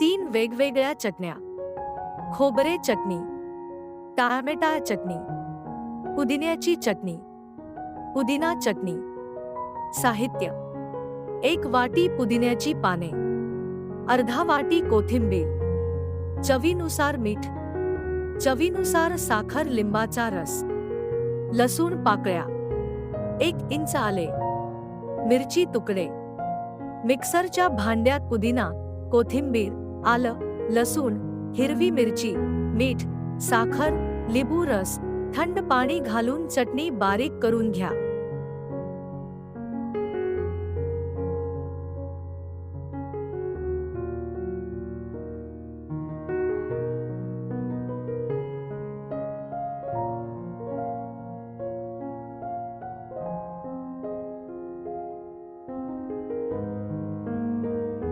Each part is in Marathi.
तीन वेगवेगळ्या चटण्या. खोबरे चटणी, टामेटा चटणी, पुदिन्याची चटणी, पुदिना चटणी, साहित्य. एक वाटी पुदिन्याची पाने, अर्धा वाटी कोथिंबीर, चवीनुसार मीठ, चवीनुसार साखर लिंबाचा रस, लसूण पाकळ्या, एक इंच आले, मिरची तुकडे, मिक्सरच्या भांड्यात पुदिना, कोथिंबीर आलं लसूण हिरवी मिरची मीठ साखर लिंबू रस थंड पाणी घालून चटणी बारीक करून घ्या.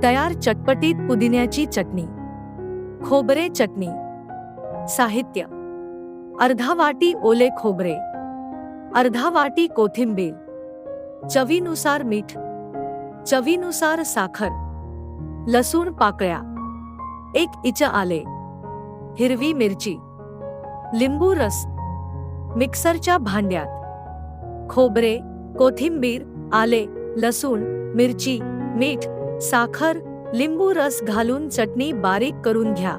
तयार चटपटीत पुदिन्याची चटणी. खोबरे चटणी. साहित्य. अर्धा वाटी ओले खोबरे. अर्धा वाटी कोथिंबीर. चवीनुसार मीठ. चवीनुसार साखर. लसूण पाकळ्या. एक इच आले. हिरवी मिरची. लिंबू रस. मिक्सरच्या भांड्यात. खोबरे कोथिंबीर आले लसूण मिरची मीठ साखर लिंबू रस घालून चटणी बारीक करून घ्या.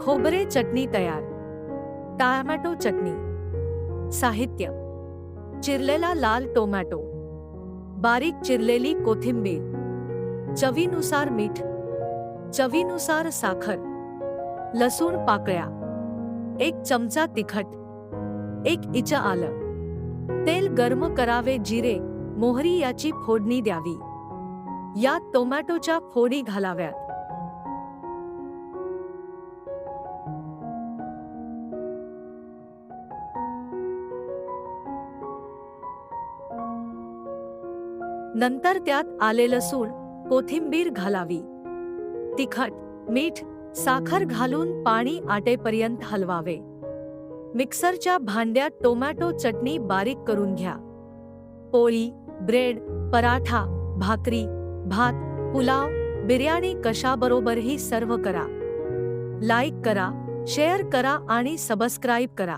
खोबरे चटणी तयार. टॅमॅटो चटणी. साहित्य. चिरलेला लाल टोमॅटो. बारीक चिरलेली कोथिंबीर. चवीनुसार मीठ. चवीनुसार साखर. लसूण पाकळ्या. एक चमचा तिखट. एक इच आलं. तेल गरम करावे जिरे मोहरी याची फोडणी द्यावी. यात टोमॅटोच्या फोडी घालाव्यात. नंतर त्यात आले लसूण कोथिंबीर घालावी. तिखट मीठ साखर घालून पाणी आटेपर्यंत हलवावे. मिक्सरच्या भांड्यात टोमॅटो चटणी बारीक करून घ्या. पोळी ब्रेड पराठा भाकरी भात पुलाव बिर्याणी कशाबरोबरही सर्व करा. लाईक करा शेअर करा आणि सबस्क्राईब करा.